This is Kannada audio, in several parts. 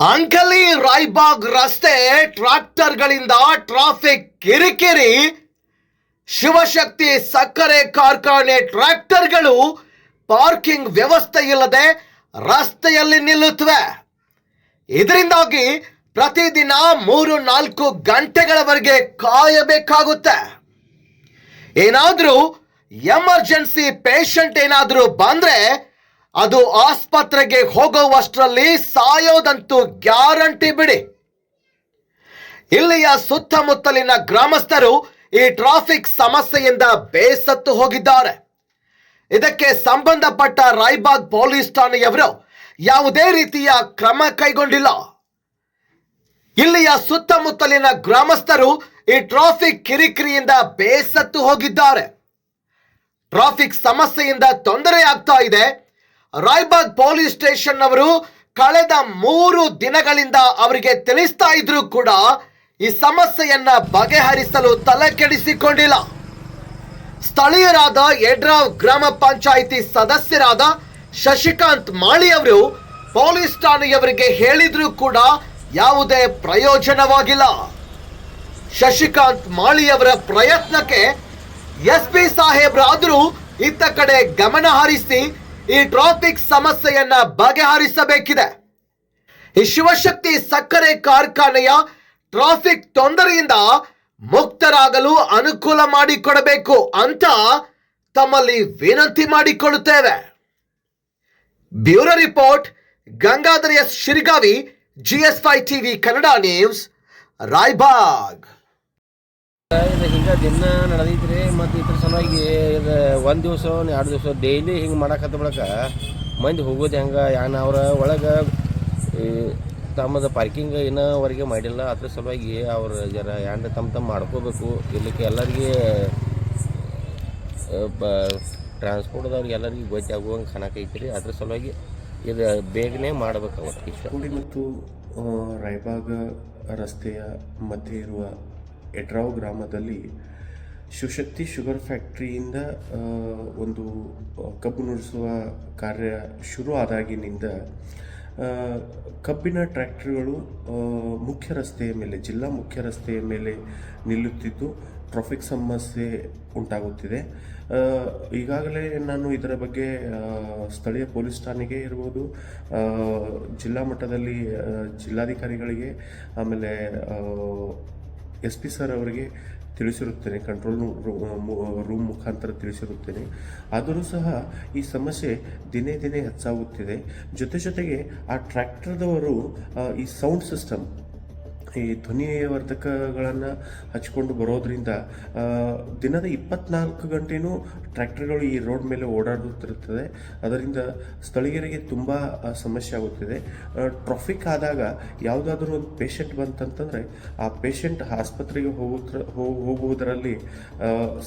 ಅಂಕಲಿ ರಾಯ್ಬಾಗ್ ರಸ್ತೆ ಟ್ರಾಕ್ಟರ್ಗಳಿಂದ ಟ್ರಾಫಿಕ್ ಕಿರಿಕಿರಿ. ಶಿವಶಕ್ತಿ ಸಕ್ಕರೆ ಕಾರ್ಖಾನೆ ಟ್ರಾಕ್ಟರ್ಗಳು ಪಾರ್ಕಿಂಗ್ ವ್ಯವಸ್ಥೆ ಇಲ್ಲದೆ ರಸ್ತೆಯಲ್ಲಿ ನಿಲ್ಲುತ್ತವೆ. ಇದರಿಂದಾಗಿ ಪ್ರತಿದಿನ ಮೂರು ನಾಲ್ಕು ಗಂಟೆಗಳವರೆಗೆ ಕಾಯಬೇಕಾಗುತ್ತೆ. ಏನಾದರೂ ಎಮರ್ಜೆನ್ಸಿ ಪೇಷಂಟ್ ಏನಾದರೂ ಬಂದ್ರೆ ಅದು ಆಸ್ಪತ್ರೆಗೆ ಹೋಗುವಷ್ಟರಲ್ಲಿ ಸಾಯೋದಂತೂ ಗ್ಯಾರಂಟಿ ಬಿಡಿ. ಇಲ್ಲಿಯ ಸುತ್ತಮುತ್ತಲಿನ ಗ್ರಾಮಸ್ಥರು ಈ ಟ್ರಾಫಿಕ್ ಸಮಸ್ಯೆಯಿಂದ ಬೇಸತ್ತು ಹೋಗಿದ್ದಾರೆ. ಇದಕ್ಕೆ ಸಂಬಂಧಪಟ್ಟ ರಾಯ್ಬಾಗ್ ಪೊಲೀಸ್ ಠಾಣೆಯವರು ಯಾವುದೇ ರೀತಿಯ ಕ್ರಮ ಕೈಗೊಂಡಿಲ್ಲ. ಇಲ್ಲಿಯ ಸುತ್ತಮುತ್ತಲಿನ ಗ್ರಾಮಸ್ಥರು ಈ ಟ್ರಾಫಿಕ್ ಕಿರಿಕಿರಿಯಿಂದ ಬೇಸತ್ತು ಹೋಗಿದ್ದಾರೆ. ಟ್ರಾಫಿಕ್ ಸಮಸ್ಯೆಯಿಂದ ತೊಂದರೆ ಆಗ್ತಾ ಇದೆ. ರಾಯ್ಬಾಗ್ ಪೊಲೀಸ್ ಸ್ಟೇಷನ್ ಅವರು ಕಳೆದ ಮೂರು ದಿನಗಳಿಂದ ಅವರಿಗೆ ತಿಳಿಸ್ತಾ ಇದ್ರು ಕೂಡ ಈ ಸಮಸ್ಯೆಯನ್ನ ಬಗೆಹರಿಸಲು ತಲೆ ಕೆಡಿಸಿಕೊಂಡಿಲ್ಲ ಸ್ಥಳೀಯರಾದ ಯಡ್ರಾವ್ ಗ್ರಾಮ ಪಂಚಾಯಿತಿ ಸದಸ್ಯರಾದ ಶಶಿಕಾಂತ್ ಮಾಳಿ ಅವರು ಪೊಲೀಸ್ ಠಾಣೆಯವರಿಗೆ ಹೇಳಿದ್ರು ಕೂಡ ಯಾವುದೇ ಪ್ರಯೋಜನವಾಗಿಲ್ಲ. ಶಶಿಕಾಂತ್ ಮಾಳಿಯವರ ಪ್ರಯತ್ನಕ್ಕೆ ಎಸ್ ಪಿ ಸಾಹೇಬ್ರಾದರೂ ಇತ್ತ ಕಡೆ ಗಮನ ಹರಿಸಿ ಈ ಟ್ರಾಫಿಕ್ ಸಮಸ್ಯೆಯನ್ನ ಬಗೆಹರಿಸಬೇಕಿದೆ. ಈ ಶಿವಶಕ್ತಿ ಸಕ್ಕರೆ ಕಾರ್ಖಾನೆಯ ಟ್ರಾಫಿಕ್ ತೊಂದರೆಯಿಂದ ಮುಕ್ತರಾಗಲು ಅನುಕೂಲ ಮಾಡಿಕೊಡಬೇಕು ಅಂತ ತಮ್ಮಲ್ಲಿ ವಿನಂತಿ ಮಾಡಿಕೊಳ್ಳುತ್ತೇವೆ. Bureau report, Gangadhar S Shirgavi G S five TV, Kannada news Raybag ಇದು ಹಿಂಗೆ ದಿನ ನಡೆದೈತ್ರಿ, ಮತ್ತು ಇದ್ರ ಸಲುವಾಗಿ ಇದು ಒಂದು ದಿವಸ ಎರಡು ದಿವಸ ಡೈಲಿ ಹಿಂಗೆ ಮಾಡಕತ್ತ ಬಳಕ ಮಂದಿ ಹೋಗೋದು ಹೆಂಗೆ, ಯಾನ್ ಅವ್ರ ಒಳಗೆ ತಮ್ಮದು ಪಾರ್ಕಿಂಗ್ ಇನ್ನವರೆಗೆ ಮಾಡಿಲ್ಲ, ಅದ್ರ ಸಲುವಾಗಿ ಅವ್ರ ಜರ ಯಾನ ತಮ್ಮ ತಮ್ಮ ಮಾಡ್ಕೋಬೇಕು, ಇಲ್ಲಕ್ಕೆ ಎಲ್ಲರಿಗೆ ಬ ಟ್ರಾನ್ಸ್ಪೋರ್ಟ್ದವ್ರಿಗೆ ಎಲ್ಲರಿಗೂ ಗೊತ್ತಾಗುವಂಗೆ ಕಾಣಕೈತಿ ರೀ ಅದ್ರ ಸಲುವಾಗಿ ಇದು ಬೇಗನೆ ಮಾಡ್ಬೇಕು ಅವ್ರಿಗೆ ಮತ್ತು ರಾಯಬಾಗ ರಸ್ತೆಯ ಮಧ್ಯೆ ಇರುವ ಎಡ್ರಾವ್ ಗ್ರಾಮದಲ್ಲಿ ಶಿವಶಕ್ತಿ ಶುಗರ್ ಫ್ಯಾಕ್ಟ್ರಿಯಿಂದ ಒಂದು ಕಬ್ಬು ನುಡಿಸುವ ಕಾರ್ಯ ಶುರು ಆದಾಗಿನಿಂದ ಕಬ್ಬಿನ ಟ್ರ್ಯಾಕ್ಟರ್ಗಳು ಮುಖ್ಯ ರಸ್ತೆಯ ಮೇಲೆ, ಜಿಲ್ಲಾ ಮುಖ್ಯ ರಸ್ತೆಯ ಮೇಲೆ ನಿಲ್ಲುತ್ತಿದ್ದು ಟ್ರಾಫಿಕ್ ಸಮಸ್ಯೆ ಉಂಟಾಗುತ್ತಿದೆ. ಈಗಾಗಲೇ ನಾನು ಇದರ ಬಗ್ಗೆ ಸ್ಥಳೀಯ ಪೊಲೀಸ್ ಠಾಣೆಗೆ ಇರ್ಬೋದು ಜಿಲ್ಲಾ ಮಟ್ಟದಲ್ಲಿ ಜಿಲ್ಲಾಧಿಕಾರಿಗಳಿಗೆ, ಆಮೇಲೆ ಎಸ್ ಪಿ ಸರ್ ಅವರಿಗೆ ತಿಳಿಸಿರುತ್ತೇನೆ ಕಂಟ್ರೋಲ್ ರೂಮ್ ಮುಖಾಂತರ ತಿಳಿಸಿರುತ್ತೇನೆ. ಆದರೂ ಸಹ ಈ ಸಮಸ್ಯೆ ದಿನೇ ದಿನೇ ಹೆಚ್ಚಾಗುತ್ತಿದೆ. ಜೊತೆ ಜೊತೆಗೆ ಆ ಟ್ರ್ಯಾಕ್ಟರ್ದವರು ಈ ಸೌಂಡ್ ಸಿಸ್ಟಮ್ ಈ ಧ್ವನಿವರ್ಧಕಗಳನ್ನು ಹಚ್ಕೊಂಡು ಬರೋದ್ರಿಂದ ದಿನದ ಇಪ್ಪತ್ನಾಲ್ಕು ಗಂಟೆನೂ ಟ್ರ್ಯಾಕ್ಟರ್ಗಳು ಈ ರೋಡ್ ಮೇಲೆ ಓಡಾಡುತ್ತಿರುತ್ತದೆ. ಅದರಿಂದ ಸ್ಥಳೀಯರಿಗೆ ತುಂಬ ಸಮಸ್ಯೆ ಆಗುತ್ತಿದೆ. ಟ್ರಾಫಿಕ್ ಆದಾಗ ಯಾವುದಾದ್ರೂ ಒಂದು ಪೇಷಂಟ್ ಬಂತಂತಂದರೆ, ಆ ಪೇಷಂಟ್ ಆಸ್ಪತ್ರೆಗೆ ಹೋಗುತ್ತ ಹೋ- ಹೋಗುವುದರಲ್ಲಿ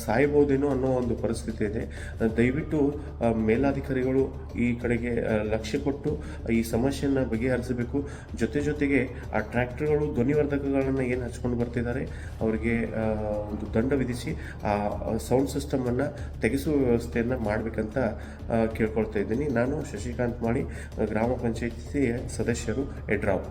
ಸಾಯ್ಬೋದೇನೋ ಅನ್ನೋ ಒಂದು ಪರಿಸ್ಥಿತಿ ಇದೆ. ದಯವಿಟ್ಟು ಮೇಲಾಧಿಕಾರಿಗಳು ಈ ಕಡೆಗೆ ಲಕ್ಷ್ಯ ಕೊಟ್ಟು ಈ ಸಮಸ್ಯೆಯನ್ನು ಬಗೆಹರಿಸಬೇಕು. ಜೊತೆ ಜೊತೆಗೆ ಆ ಟ್ರ್ಯಾಕ್ಟರ್ಗಳು ಧ್ವನಿವರ್ಧಕಗಳನ್ನು ಏನು ಹಚ್ಕೊಂಡು ಬರ್ತಿದ್ದಾರೆ, ಅವರಿಗೆ ಒಂದು ದಂಡ ವಿಧಿಸಿ ಆ ಸೌಂಡ್ ಸಿಸ್ಟಮನ್ನು ತೆಗೆಸುವ ವ್ಯವಸ್ಥೆಯನ್ನು ಮಾಡಬೇಕಂತ ಕೇಳ್ಕೊಳ್ತಾ ಇದ್ದೀನಿ. ನಾನು ಶಶಿಕಾಂತ್ ಮಾಡಿ ಗ್ರಾಮ ಪಂಚಾಯತಿ ಸದಸ್ಯರು, ಎಡ್ರಾವ್.